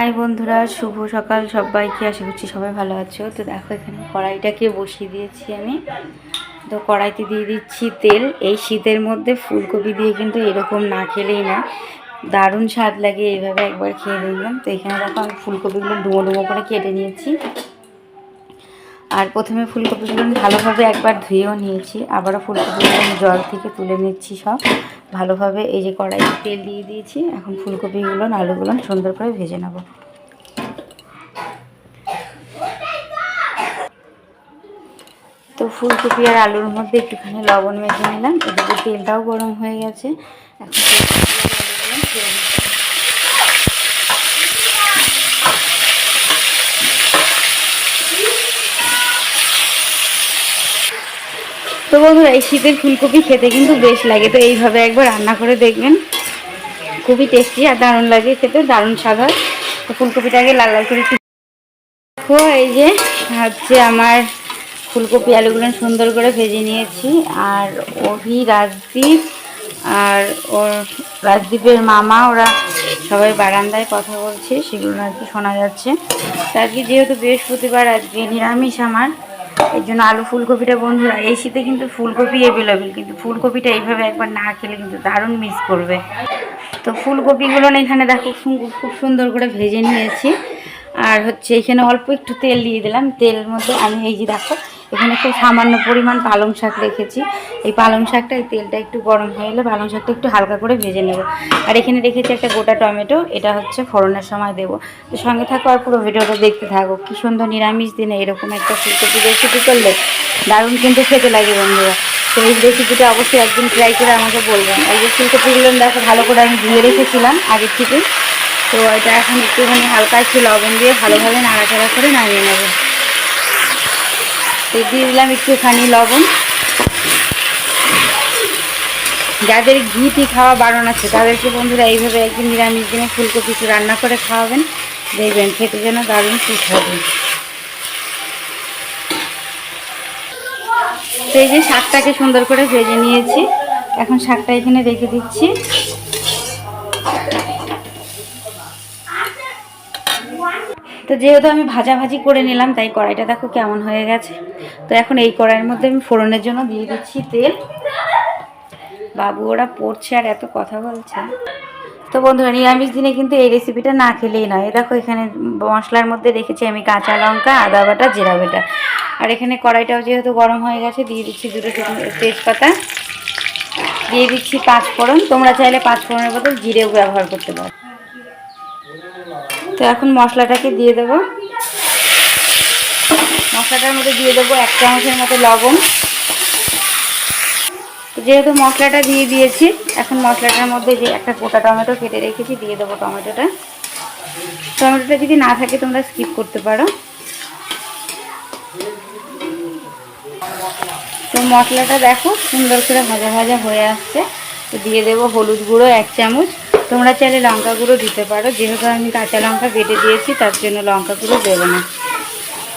High বন্ধুরা, শুভ সকাল সবাইকে। আশা করছি সবাই ভালো আছো। তো দেখো এখানে কড়াইটাকে বসিয়ে দিয়েছি আমি। তো কড়াইতে দিয়ে দিচ্ছি তেল। এই শীতের মধ্যে ফুলকপি দিয়ে কিন্তু এরকম না খেলেই না দারুণ স্বাদ লাগে এইভাবে একবার খেয়ে দেখলাম তো এখানে দেখো আমি ফুলকপিগুলো ডুমো ডুমো করে কেটে নিয়েছি। আর প্রথমে ফুলকপিগুলো ভালোভাবে একবার ধুয়েও নিয়েছি। আবারও ফুলকপিগুলো আমি জল থেকে তুলে নিচ্ছি সব। ভালোভাবে এই যে কড়াইতে তেল দিয়ে দিয়েছি। এখন ফুলকপিগুলো আলুগুলো সুন্দর করে ভেজে নেব। তো ফুলকপি আর আলুর মধ্যে একটুখানি লবণ মেখে নিলাম। এদিকে তেলটাও গরম হয়ে গেছে। এখন ফুলকপি আর আলুগুলো ছেড়ে দিচ্ছি। তো বন্ধুরা, এই শীতের ফুলকপি খেতে কিন্তু বেশ লাগে। তো এইভাবে একবার রান্না করে দেখবেন। খুবই টেস্টি আর দারুণ লাগে খেতে, দারুণ স্বাদ হয়। তো ফুলকপিটাকে লাল লাল করে দেখো, এই যে হচ্ছে আমার ফুলকপি আলুগুলো সুন্দর করে ভেজে নিয়েছি। আর অভি, রাজদীপ আর ওর রাজদীপের মামা, ওরা সবাই বারান্দায় কথা বলছে, সেগুলো আর কি শোনা যাচ্ছে। তো আজকে যেহেতু বৃহস্পতিবার, আজকে নিরামিষ আমার। এই জন্য আলু ফুলকপিটা, বন্ধুরা, এই শীতে কিন্তু ফুলকপি অ্যাভেলেবেল কিন্তু ফুলকপিটা এইভাবে একবার না খেলে কিন্তু দারুণ মিস করবে। তো ফুলকপিগুলো না এখানে দেখো খুব সুন্দর করে ভেজে নিয়েছি। আর হচ্ছে এখানে অল্প একটু তেল দিয়ে দিলাম। তেল মধ্যে আমি এই যে দেখো এখানে খুব সামান্য পরিমাণ পালং শাক রেখেছি। এই পালং শাকটা এই তেলটা একটু গরম হয়ে গেলে পালং শাকটা একটু হালকা করে ভেজে নেব। আর এখানে রেখেছি একটা গোটা টমেটো, এটা হচ্ছে ফোড়নের সময় দেবো। তো সঙ্গে থাকো আর পুরো ভিডিওটা দেখতে থাকো। কি সুন্দর নিরামিষ দিনে এরকম একটা ফুলকপি রেসিপি করলে দারুণ কিন্তু খেতে লাগে বন্ধুরা। তো এই রেসিপিটা অবশ্যই একদিন ট্রাই করে আমাকে বলবেন এই যে ফুলকপিগুলো দেখো, ভালো করে আমি ধুয়ে রেখেছিলাম আগের থেকে তো এটা এখন একটুখানি হালকা একটু লবণ দিয়ে ভালোভাবে নাড়াচাড়া করে নামিয়ে নেব। তো দিয়ে দিলাম একটুখানি লবণ। যাদের ঘিটি খাওয়া বারণ আছে, তাদেরকে বন্ধুরা এইভাবে একদিন নিরামিষ দিনে ফুলকপি রান্না করে খাওয়াবেন। দেখবেন খেতে যেন দারুণ সুস্বাদু। তো এই যে শাকটাকে সুন্দর করে ভেজে নিয়েছি। এখন শাকটা এখানে রেখে দিচ্ছি। তো যেহেতু আমি ভাজাভাজি করে নিলাম, তাই কড়াইটা দেখো কেমন হয়ে গেছে। তো এখন এই কড়াইয়ের মধ্যে আমি ফোড়নের জন্য দিয়ে দিচ্ছি তেল। বাবু ওরা পড়ছে আর এত কথা বলছে। তো বন্ধুরা, নিরামিষ দিনে কিন্তু এই রেসিপিটা না খেলেই নয়। দেখো এখানে মশলার মধ্যে রেখেছি আমি কাঁচা লঙ্কা, আদা বাটা, জিরা বাটা। আর এখানে কড়াইটাও যেহেতু গরম হয়ে গেছে, দিয়ে দিচ্ছি দুটো তেজপাতা। দিয়ে দিচ্ছি পাঁচ ফোড়ন তোমরা চাইলে পাঁচ ফোড়নের বদল জিরেও ব্যবহার করতে পারো। তো এখন মশলাটাকে দিয়ে দেবো। মশলাটার মধ্যে দিয়ে দেবো এক চামচের মতো লবণ। যেহেতু মশলাটা দিয়ে দিয়েছি, এখন মশলাটার মধ্যে যে একটা গোটা টমেটো কেটে রেখেছি, দিয়ে দেবো টমেটোটা। টমেটোটা যদি না থাকে, তোমরা স্কিপ করতে পারো। তো মশলাটা দেখো, সুন্দর করে ভাজা ভাজা হয়ে আসছে। তো দিয়ে দেবো হলুদ গুঁড়ো এক চামচ। তোমরা চাইলে লঙ্কা গুঁড়ো দিতে পারো। যেহেতু আমি কাঁচা লঙ্কা বেটে দিয়েছি, তার জন্য লঙ্কা গুঁড়ো দেবো না।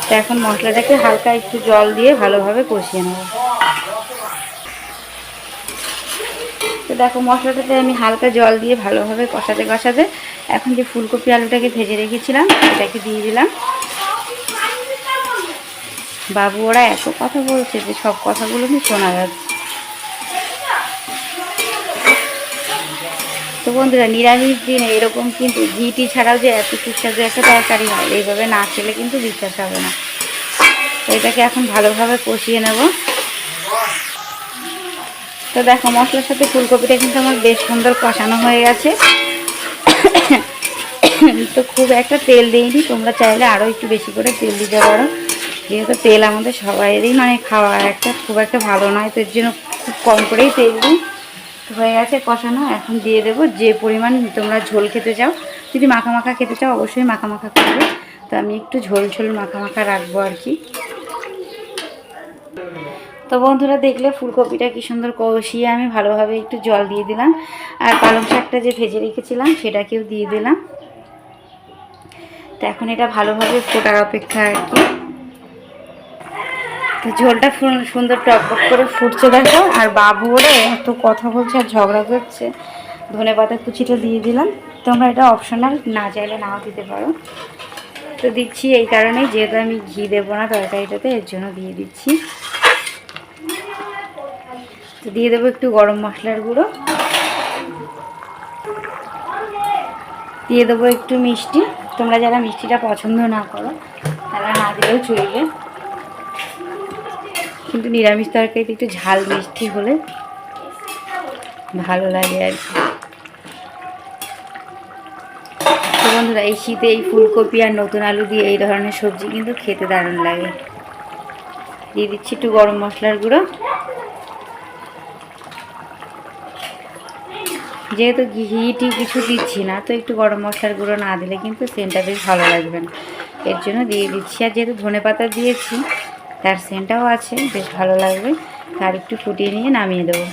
তো এখন মশলাটাকে হালকা একটু জল দিয়ে ভালোভাবে কষিয়ে নেব। তো দেখো, মশলাটাতে আমি হালকা জল দিয়ে ভালোভাবে কষাতে কষাতে এখন যে ফুলকপি আলুটাকে ভেজে রেখেছিলাম এটাকে দিয়ে দিলাম। বাবু ওরা এত কথা বলছে যে সব কথাগুলো আমি শোনা যাচ্ছে। তো বন্ধুরা, নিরামিষ দিনে এরকম কিন্তু ঘিটি ছাড়াও যে এত সুস্বাদু একটা তরকারি হয়, এইভাবে না খেলে কিন্তু বিশ্বাস হবে না। তো এটাকে এখন ভালোভাবে কষিয়ে নেব। তো দেখো, মশলার সাথে ফুলকপিটা কিন্তু আমার বেশ সুন্দর কষানো হয়ে গেছে। তো খুব একটা তেল দিইনি, তোমরা চাইলে আরও একটু বেশি করে তেল দিতে পারো। যেহেতু তেল আমাদের সবাইয়েরই মানে খাওয়া একটা খুব একটা ভালো নয়, তো এর জন্য খুব কম করেই তেল দিই। হয়ে গেছে কষানো, এখন দিয়ে দেবো যে পরিমাণ তোমরা ঝোল খেতে চাও। যদি মাখা মাখা খেতে চাও, অবশ্যই মাখা মাখা করবে। তো আমি একটু ঝোল ঝোল মাখা মাখা রাখব আর কি। তো বন্ধুরা, দেখলে ফুলকপিটা কি সুন্দর কষিয়ে আমি ভালোভাবে একটু জল দিয়ে দিলাম। আর পালং শাকটা যে ভেজে রেখেছিলাম, সেটাকেও দিয়ে দিলাম। তো এখন এটা ভালোভাবে ফোটার অপেক্ষা আর কি। ঝোলটা সুন্দর টকবক করে ফুটছে দেখো। আর বাবু ওরা এত কথা বলছে আর ঝগড়া করছে। ধনে পাতা কুচিটা দিয়ে দিলাম। তোমরা এটা অপশনাল না চাইলে নাও দিতে পারো। তো দিচ্ছি এই কারণেই, যেহেতু আমি ঘি দেবো না তরকারিটাতে, এর জন্য দিয়ে দিচ্ছি। তো দিয়ে দেবো একটু গরম মশলার গুঁড়ো। দিয়ে দেবো একটু মিষ্টি। তোমরা যারা মিষ্টিটা পছন্দ না করো, তারা না দিলেও চলবে। কিন্তু নিরামিষ তরকারিতে একটু ঝাল মিষ্টি হলে ভালো লাগে আর কি। বন্ধুরা, এই শীতে এই ফুলকপি আর নতুন আলু দিয়ে এই ধরনের সবজি কিন্তু খেতে দারুণ লাগে। দিয়ে দিচ্ছি একটু গরম মশলার গুঁড়ো। যেহেতু ঘিটি কিছু দিচ্ছি না, তো একটু গরম মশলার গুঁড়ো না দিলে কিন্তু সেন্টটা বেশ ভালো লাগবে না। এর জন্য দিয়ে দিচ্ছি। আর যেহেতু ধনে পাতা দিয়েছি তার সেন্টটাও আছে, বেশ ভালো লাগবে। আর একটু ফুটিয়ে নিয়ে নামিয়ে দেবো।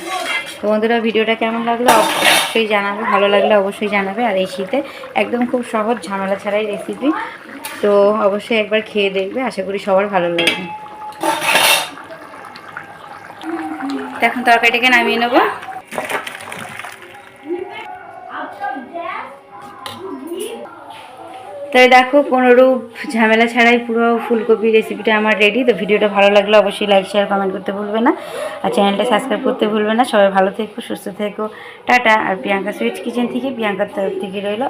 তো বন্ধুরা, ভিডিওটা কেমন লাগল? অবশ্যই জানাবে। ভালো লাগলে অবশ্যই জানাবে। আর এই শীতে একদম খুব সহজ ঝামেলা ছাড়াই রেসিপি তো অবশ্যই একবার খেয়ে দেখবে। আশা করি সবার ভালো লাগবে। এখন তরকারিটাকে নামিয়ে নেব। তাই দেখো, কোনোরূপ ঝামেলা ছাড়াই পুরো ফুলকপি রেসিপিটা আমার রেডি তো ভিডিওটা ভালো লাগলে অবশ্যই লাইক শেয়ার কমেন্ট করতে ভুলবে না। আর চ্যানেলটা সাবস্ক্রাইব করতে ভুলবে না। সবাই ভালো থেকো, সুস্থ থেকো। টাটা। আর প্রিয়াঙ্কা সুইট কিচেন থেকে প্রিয়াঙ্কার তরফ থেকে রইল।